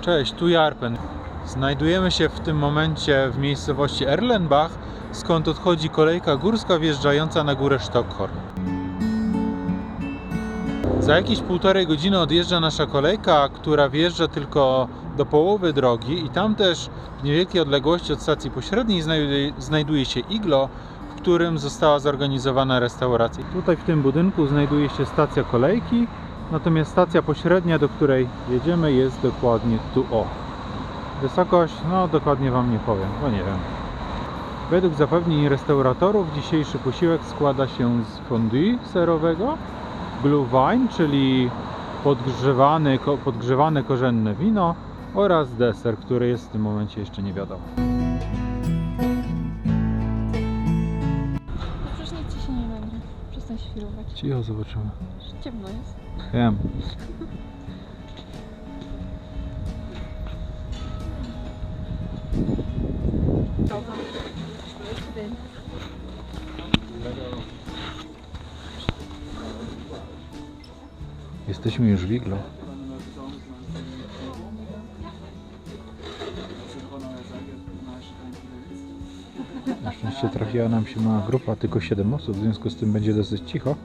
Cześć, tu Jarpen. Znajdujemy się w tym momencie w miejscowości Erlenbach, skąd odchodzi kolejka górska wjeżdżająca na górę Sztokholm. Za jakieś półtorej godziny odjeżdża nasza kolejka, która wjeżdża tylko do połowy drogi i tam też w niewielkiej odległości od stacji pośredniej znajduje, znajduje się iglo, w którym została zorganizowana restauracja. Tutaj w tym budynku znajduje się stacja kolejki, natomiast stacja pośrednia, do której jedziemy jest dokładnie tu o. Wysokość, no dokładnie Wam nie powiem, bo nie wiem. Według zapewnień restauratorów dzisiejszy posiłek składa się z fondue serowego, glühwein, czyli podgrzewany, ko- podgrzewane korzenne wino oraz deser, który jest w tym momencie jeszcze nie wiadomo. No przecież nic ci się nie będzie. Przestań świrować. Cicho zobaczymy. Już Ciemno jest. Wiem. Jesteśmy już w iglo. Na szczęście trafiła nam się mała grupa, tylko 7 osób, w związku z tym będzie dosyć cicho.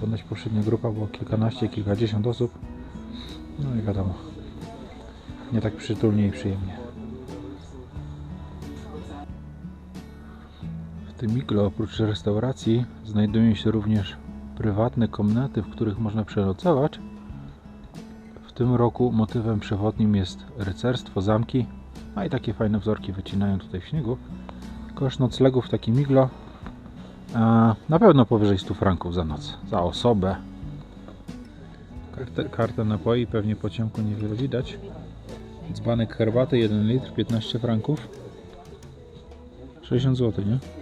Ponoć poprzednia grupa było kilkanaście, kilkadziesiąt osób. No i wiadomo, nie tak przytulnie i przyjemnie. Tym iglo oprócz restauracji znajdują się również prywatne komnaty, w których można przenocować. W tym roku motywem przewodnim jest rycerstwo, zamki, a i takie fajne wzorki wycinają tutaj w śniegu. Koszt noclegu w takim iglo a, na pewno powyżej 100 franków za noc, za osobę. Kartę, kartę napoi pewnie po ciemku niewiele widać. Dzbanek herbaty 1 litr 15 franków. 60 zł, nie?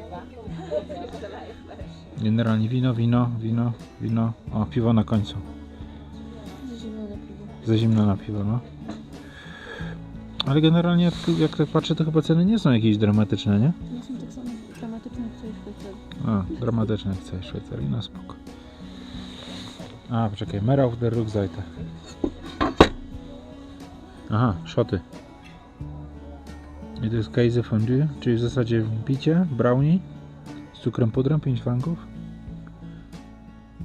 Generalnie wino, wino, wino, wino. O, piwo na końcu. Zielone piwo. Za zimno na piwo, no. Ale generalnie jak, jak tak patrzę, to chyba ceny nie są jakieś dramatyczne, nie? Nie są tak samo dramatyczne jak w Szwajcarii. A, dramatyczne jak w całej Szwajcarii, no spoko. A, poczekaj, Mera auf der Rückseite. Aha, szoty. I to jest Käse fondue, czyli w zasadzie picie, brownie z cukrem pudrem, 5 franków.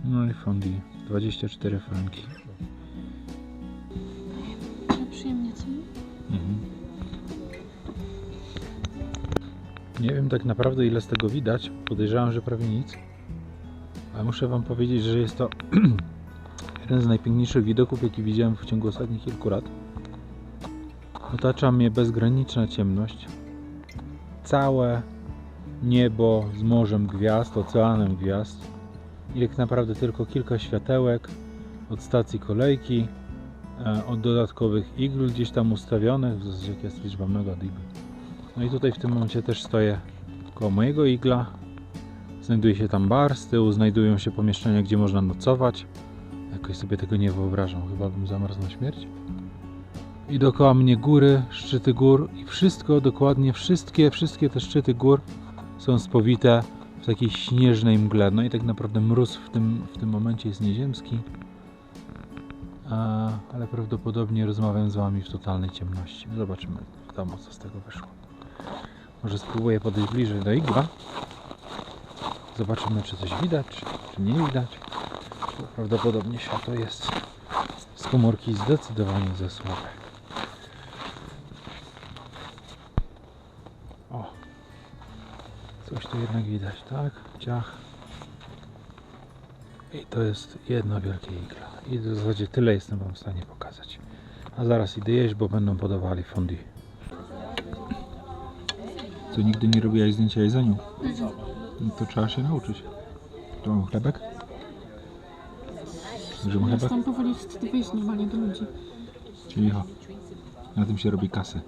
No i fondue, 24 franki. Przyjemnie, co? Mhm. Nie wiem tak naprawdę ile z tego widać. Podejrzewam, że prawie nic. Ale muszę Wam powiedzieć, że jest to jeden z najpiękniejszych widoków, jaki widziałem w ciągu ostatnich kilku lat. Otacza mnie bezgraniczna ciemność. Całe niebo z morzem gwiazd, oceanem gwiazd. I tak naprawdę tylko kilka światełek od stacji kolejki, e, od dodatkowych igl gdzieś tam ustawionych, w zasadzie jak jest liczba mega igl. No i tutaj w tym momencie też stoję koło mojego igla. Znajduje się tam bar, z tyłu znajdują się pomieszczenia, gdzie można nocować. Jakoś sobie tego nie wyobrażam, chyba bym zamarzł na śmierć. I dookoła mnie góry, szczyty gór i wszystko, dokładnie wszystkie, wszystkie te szczyty gór są spowite w takiej śnieżnej mgle. No i tak naprawdę mróz w tym, w tym momencie jest nieziemski. A, ale prawdopodobnie rozmawiam z Wami w totalnej ciemności. Zobaczymy, wiadomo co z tego wyszło. Może spróbuję podejść bliżej do igła. Zobaczymy, czy coś widać, czy, czy nie widać. Prawdopodobnie światło jest z komórki zdecydowanie za słabe. Coś tu jednak widać, tak? Ciach. I to jest jedno wielkie iglo. I w zasadzie tyle jestem Wam w stanie pokazać. A zaraz idę jeść, bo będą podawali fondue. Co, nigdy nie robiłaś zdjęcia jedzeniu? No to trzeba się nauczyć. Tu mam chlebek? Że mam chlebek? tam powoli chcę wyjść normalnie do ludzi. Czyli ho. Na tym się robi kasę.